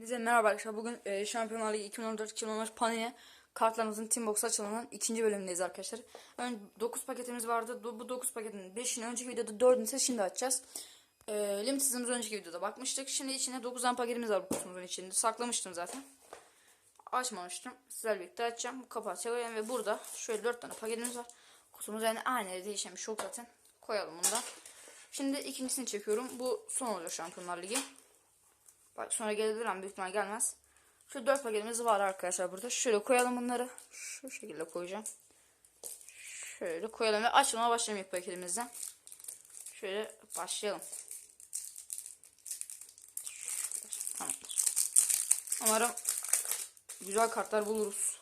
Hepinize merhaba arkadaşlar. Bugün e, Şampiyonlar Ligi 2014-2015 Panini kartlarımızın Team Box açılımının ikinci bölümündeyiz arkadaşlar. Ön 9 paketimiz vardı. Bu 9 paketin 5'ini önceki videoda 4'ünü ise şimdi açacağız. E, limit hızımız önceki videoda bakmıştık. Şimdi içinde 9 tane paketimiz var bu kutumuzun içinde. Saklamıştım zaten. Açmamıştım. Sizlerle birlikte açacağım. Bu kapağı çevireyim ve burada şöyle 4 tane paketimiz var. Kutumuz yani aynı değişmemiş yok zaten. Koyalım bunu da. Şimdi ikincisini çekiyorum. Bu son oluyor Şampiyonlar Ligi. Bak sonra gelebilir ama büyük ihtimal gelmez. Şu dört paketimiz var arkadaşlar burada. Şöyle koyalım bunları. Şu şekilde koyacağım. Şöyle koyalım ve açılmaya başlayalım ilk paketimizden. Şöyle başlayalım. Umarım güzel kartlar buluruz.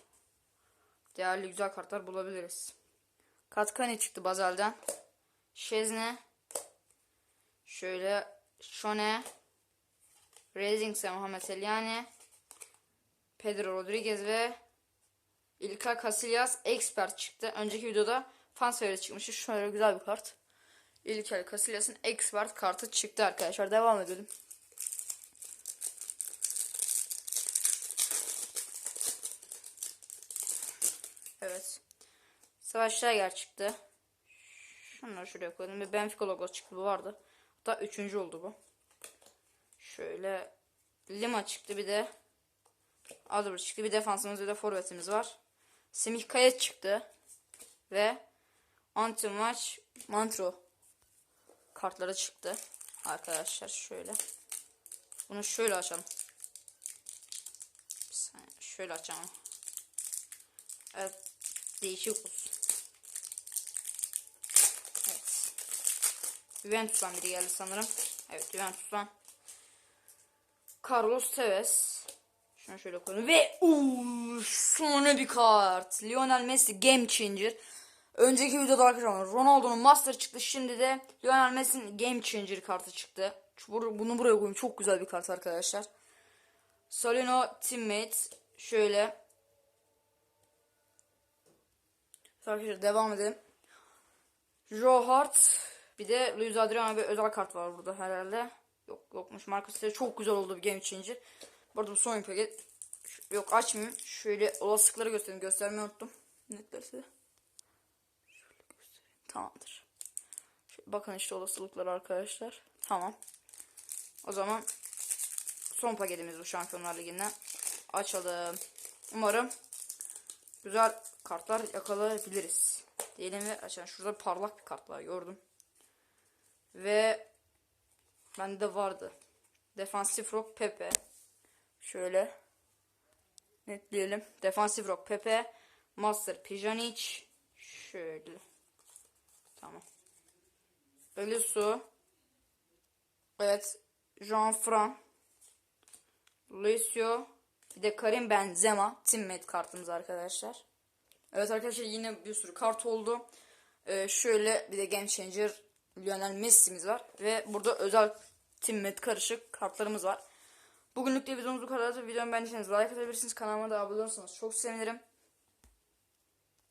Değerli güzel kartlar bulabiliriz. Katkani çıktı Bazel'den. Şezne. Şöyle Şone. Racing ise Muhammed Selyani, Pedro Rodriguez ve İlkay Casillas Expert çıktı. Önceki videoda Fansfere çıkmıştı. Şöyle güzel bir kart. İlkay Casillas'ın Expert kartı çıktı arkadaşlar. Devam edelim. Evet. Savaş Tiger çıktı. Şunları şuraya koydum. Bir Benfica logosu çıktı. Bu vardı. Hatta üçüncü oldu bu. Şöyle Lima çıktı bir de Adabur çıktı. Bir defansımız bir de forvetimiz var. Semih Kaya çıktı. Ve Antimaç Mantro kartları çıktı. Arkadaşlar şöyle. Bunu şöyle açalım. Bir saniye, şöyle açalım. Evet. Değişik olsun. Evet. Juventus'tan biri geldi sanırım. Evet Juventus'tan. Carlos Tevez. Şunu şöyle koyalım. Ve uuu şuna bir kart. Lionel Messi Game Changer. Önceki videoda arkadaşlar Ronaldo'nun Master çıktı. Şimdi de Lionel Messi'nin Game Changer kartı çıktı. Bunu buraya koyayım. Çok güzel bir kart arkadaşlar. Salino Teammate. Şöyle. Arkadaşlar devam edelim. Joe Hart. Bir de Luis Adriano bir özel kart var burada herhalde. Yok yokmuş. Marcus çok güzel oldu bir game changer. Bu arada bu son. Şu- Yok açmayayım. Şöyle olasılıkları göstereyim. Göstermeyi unuttum. Netlerse. Tamamdır. Şöyle bakın işte olasılıklar arkadaşlar. Tamam. O zaman son paketimiz bu Şampiyonlar Ligi'nden. Açalım. Umarım güzel kartlar yakalayabiliriz. Diyelim ve açalım. Şurada parlak bir kart var gördüm. Ve bende vardı. Defansif Rock Pepe. Şöyle netleyelim. Defansif Rock Pepe. Master Pjanic. Şöyle. Tamam. Elisu. Evet. Jean Fran. Luisio. Bir de Karim Benzema. Teammate kartımız arkadaşlar. Evet arkadaşlar yine bir sürü kart oldu. Ee, şöyle bir de Game Changer Lionel Messi'miz var. Ve burada özel teammate karışık kartlarımız var. Bugünlük de videomuz bu kadardı. Videomu beğendiyseniz like atabilirsiniz. Kanalıma da abone olursanız çok sevinirim.